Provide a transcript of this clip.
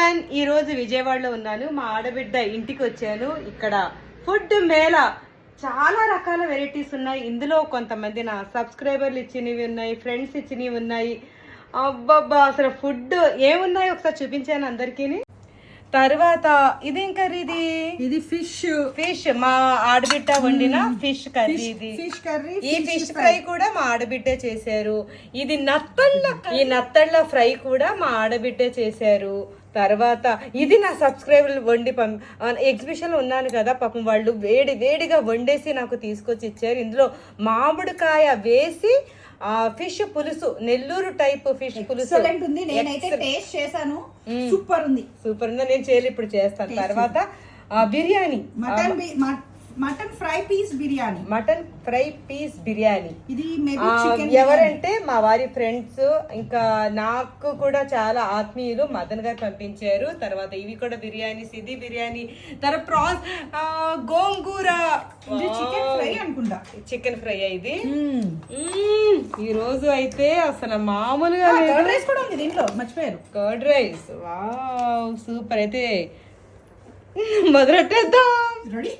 Everyone ఈ రోజు విజయవాడలో ఉన్నాను. మా ఆడబిడ్డ ఇంటికి వచ్చాను. ఇక్కడ ఫుడ్ మేళ. చాలా రకాల వెరైటీస్ ఉన్నాయి. ఇందులో కొంతమంది నా సబ్స్క్రైబర్లు ఇచ్చినవి ఉన్నాయి ఫ్రెండ్స్ ఇచ్చినవి ఉన్నాయి. అబ్బబ్బా అసలు ఫుడ్ ఏమున్నాయి ఒకసారి చూపించాను అందరికీ. తర్వాత ఇదేం కర్రీ ఇది? ఇది ఫిష్. ఫిష్. మా ఆడబిడ్డ వండిన ఫిష్ కర్రీ ఇది. ఫిష్ కర్రీ ఈ ఫిష్ ఫ్రై. కూడా మా ఆడబిడ్డే చేశారు. ఇది నత్తళ్ళ ఈ నత్తళ్ళ ఫ్రై కూడా మా ఆడబిడ్డే చేశారు. తర్వాత ఇది నా సబ్స్క్రైబర్ వండి పం ఎగ్జిబిషన్ ఉన్నాను కదా పాపం వాళ్ళు వేడి వేడిగా వండేసి నాకు తీసుకొచ్చి ఇచ్చారు. ఇందులో మామిడికాయ వేసి ఆ ఫిష్ పులుసు నెల్లూరు టైప్ ఫిష్ పులుసు. ఉంది. నేనైతే టేస్ట్ చేశాను. సూపర్ ఉంది. సూపర్ ఉందా. నేను చేయలేదు ఇప్పుడు చేస్తాను. తర్వాత biryani. Mutton mutton fry piece biryani. Mutton fry piece biryani. ఇది ఎవరంటే మా వారి ఫ్రెండ్స్ ఇంకా నాకు కూడా చాలా ఆత్మీయులు మదన్ గారు పంపించారు. తర్వాత ఇవి కూడా బిర్యానీస్ ఇది బిర్యానీ తర్వాత ప్రాన్స్ గోంగూర. చికెన్ ఫ్రై అనుకుంటా. చికెన్ ఫ్రై ఇది. ఈ రోజు అయితే అసలు మామూలుగా కర్డ్ రైస్ కూడా ఉంది దీంట్లో మర్చిపోయారు. Curd rice. Wow super. అయితే మొదలెట్టేద్దాం. రెడీ?